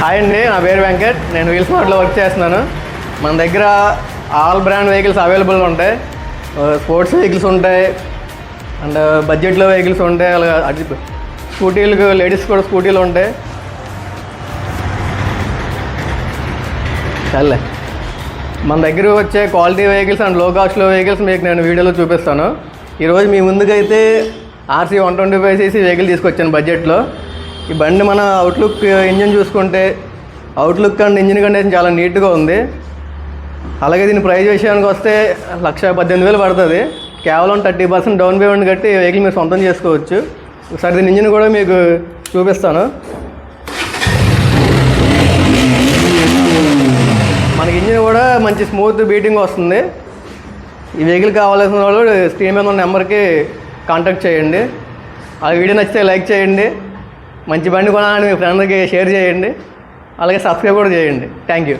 Hi అండి నా పేరు వెంకట్. నేను వీల్స్ మార్ట్లో వర్క్ చేస్తున్నాను. మన దగ్గర ఆల్ బ్రాండ్ వెహికల్స్ అవైలబుల్ ఉంటాయి. స్పోర్ట్స్ వెహికల్స్ ఉంటాయి. అండ్ బడ్జెట్లో వెహికల్స్ ఉంటాయి. అలాగే అది స్కూటీలకు లేడీస్ కూడా స్కూటీలు ఉంటాయి. సర్లే. మన దగ్గర వచ్చే క్వాలిటీ వెహికల్స్ అండ్లో కాస్ట్లో వెహికల్స్ మీకు నేను వీడియోలో చూపిస్తాను. ఈరోజు మీ ముందుకైతే RC one twenty five CC vehicle తీసుకొచ్చాను బడ్జెట్లో. ఈ బండి మన అవుట్లుక్ ఇంజిన్ uh, చూసుకుంటే అవుట్లుక్ అండ్ ఇంజిన్ కండిషన్ చాలా నీట్గా ఉంది. అలాగే దీని ప్రైజ్ విషయానికి వస్తే లక్ష పద్దెనిమిది వేలు పడుతుంది. కేవలం థర్టీ పర్సెంట్ డౌన్ పేమెంట్ కట్టి వెహికల్ మీరు సొంతం చేసుకోవచ్చు. ఒకసారి దీని ఇంజిన్ కూడా మీకు చూపిస్తాను. మనకి ఇంజిన్ కూడా మంచి స్మూత్ బీటింగ్ వస్తుంది. ఈ వెహికల్ కావాల్సిన వాళ్ళు స్క్రీన్ మీద ఉన్న నెంబర్కి కాంటాక్ట్ చేయండి. ఆ వీడియో నచ్చితే లైక్ చేయండి. మంచి బండి కొనాలని మీ ఫ్రెండ్కి షేర్ చేయండి. అలాగే సబ్స్క్రైబ్ కూడా చేయండి. Thank you